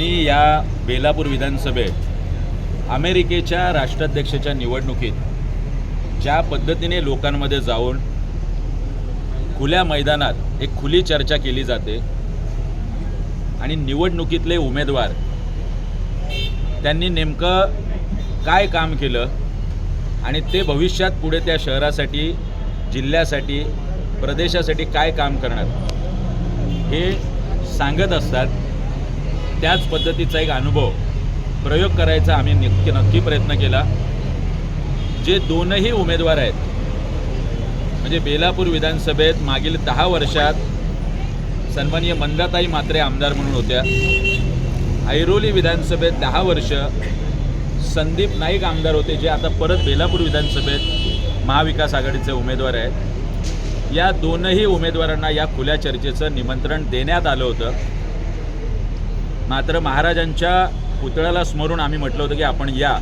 मी या बेलापूर विधानसभेत अमेरिकेच्या राष्ट्राध्यक्षाच्या निवडणुकीत ज्या पद्धतीने लोकांमध्ये जाऊन खुल्या मैदानात एक खुली चर्चा केली जाते आणि निवडणुकीतले उमेदवार त्यांनी नेमकं काय काम केलं आणि ते भविष्यात पुढे त्या शहरासाठी जिल्ह्यासाठी प्रदेशासाठी काय काम करणार हे सांगत असतात. त्याच पद्धतीचा एक अनुभव प्रयोग करायचा आम्ही नक्की नक्की प्रयत्न केला. जे दोनही उमेदवार आहेत म्हणजे बेलापूर विधानसभेत मागील दहा वर्षात सन्माननीय मंदाताई मात्रे आमदार म्हणून होत्या. ऐरोली विधानसभेत दहा वर्ष संदीप नाईक आमदार होते जे आता परत बेलापूर विधानसभेत महाविकास आघाडीचे उमेदवार आहेत. या दोनही उमेदवारांना या खुल्या चर्चेचं निमंत्रण देण्यात आलं होतं. मात्र महाराजांच्या पुतळ्याला स्मरून आम्ही म्हटलं होतं की आपण या.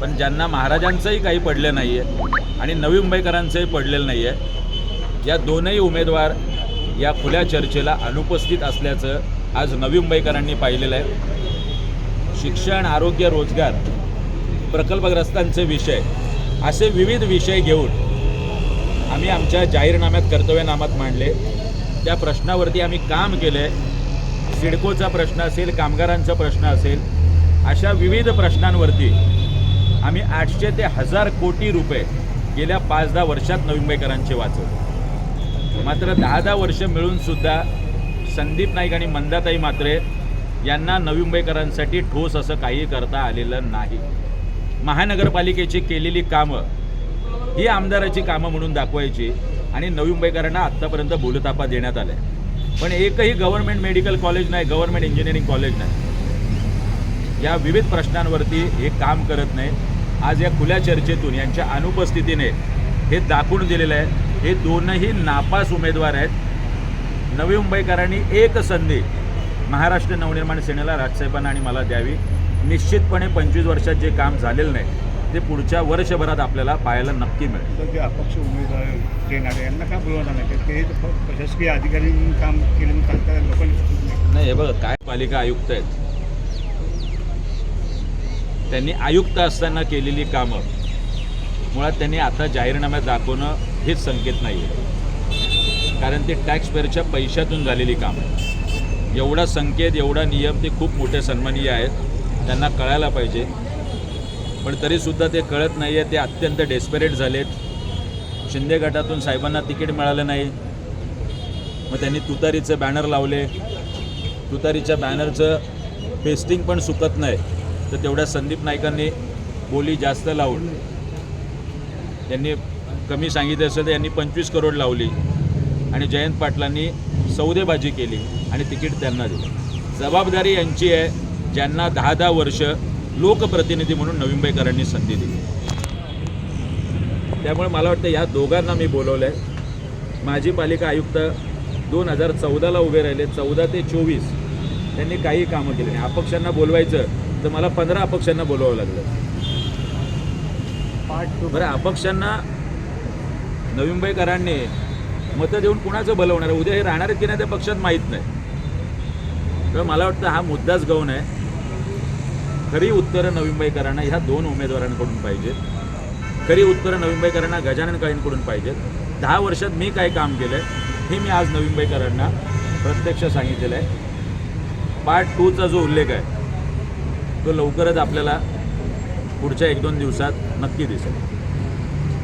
पण ज्यांना महाराजांचंही काही पडलं नाही आहे आणि नवी मुंबईकरांचंही पडलेलं नाही आहे या दोनही उमेदवार या खुल्या चर्चेला अनुपस्थित असल्याचं आज नवी मुंबईकरांनी पाहिलेलं आहे. शिक्षण आरोग्य रोजगार प्रकल्पग्रस्तांचे विषय असे विविध विषय घेऊन आम्ही आमच्या जाहीरनाम्यात कर्तव्यनामात मांडले. त्या प्रश्नावरती आम्ही काम केले सिडकोचा प्रश्न असेल कामगारांचा प्रश्न असेल अशा विविध प्रश्नांवरती आम्ही आठशे ते हजार कोटी रुपये गेल्या पाच दहा वर्षात नवी मुंबईकरांचे वाचवले. मात्र दहा दहा वर्ष मिळूनसुद्धा संदीप नाईक आणि मंदाताई मात्रे यांना नवी मुंबईकरांसाठी ठोस असं काही करता आलेलं नाही. महानगरपालिकेची केलेली कामं ही आमदाराची कामं म्हणून दाखवायची आणि नवी मुंबईकरांना आत्तापर्यंत बोलतापा देण्यात आल्या. पण एकही गव्हर्नमेंट मेडिकल कॉलेज नाही गव्हर्नमेंट इंजिनिअरिंग कॉलेज नाही. या विविध प्रश्नांवरती हे काम करत नाही. आज या खुल्या चर्चेतून यांच्या अनुपस्थितीने हे दाखवून दिलेलं आहे. हे दोनही नापास उमेदवार आहेत. नवी मुंबईकरांनी एक संधी महाराष्ट्र नवनिर्माण सेनेला राजसाहेबांना आणि मला द्यावी. निश्चितपणे पंचवीस वर्षात जे काम झालेलं नाही ते पुढच्या वर्षभरात आपल्याला पाहायला नक्की मिळेल. जे अपक्ष उमेदवार देणारे यांना का बोलवणार नाही? ते प्रशासकीय अधिकारी म्हणून काम केले म्हणून सांगता लोकांनी नाही. हे बघा काय पालिका आयुक्त आहेत? त्यांनी आयुक्त असताना केलेली कामं मुळात त्यांनी आता जाहीरनाम्यात दाखवणं हेच संकेत नाही आहे कारण ते टॅक्स पेअरच्या पैशातून झालेली कामं आहेत. एवढा संकेत एवढा नियम ते खूप मोठे सन्मानीय आहेत. त्यांना कळायला पाहिजे. पण तरीसुद्धा ते कळत नाही आहे ते अत्यंत डेस्परेट झालेत. शिंदे गटातून साहेबांना तिकीट मिळालं नाही. मग त्यांनी तुतारीचे बॅनर लावले. तुतारीच्या बॅनरचं पेस्टिंग पण सुकत नाही. तर तेवढ्या संदीप नाईकांनी बोली जास्त लावून त्यांनी कमी सांगितलं असेल तर यांनी पंचवीस करोड लावली. आणि जयंत पाटलांनी सौदेबाजी केली आणि तिकीट त्यांना दिलं. जबाबदारी यांची आहे. ज्यांना दहा दहा वर्ष लोकप्रतिनिधी म्हणून नवी मुंबईकरांनी संधी दिली. त्यामुळे मला वाटतं या दोघांना मी बोलवलं आहे माजी पालिका आयुक्त दोन हजार चौदाला उभे राहिले. चौदा ते चोवीस त्यांनी काही कामं केली नाही. अपक्षांना बोलवायचं तर मला पंधरा अपक्षांना बोलवावं लागलं. बरं अपक्षांना नवी मुंबईकरांनी मतं देऊन कुणाचं भलवणार उद्या हे राहणार की नाही त्या पक्षात माहीत नाही. तर मला वाटतं हा मुद्दाच गौण आहे. खरी उत्तरं नवी मुंबईकरांना ह्या दोन उमेदवारांकडून पाहिजेत. खरी उत्तरं नवी मुंबईकरांना गजानन काळींकडून पाहिजेत. दहा वर्षात मी काय काम केलं आहे हे मी आज नवी मुंबईकरांना प्रत्यक्ष सांगितलेलं आहे. पार्ट टूचा जो उल्लेख आहे तो लवकरच आपल्याला पुढच्या एक दोन दिवसात नक्की दिसेल.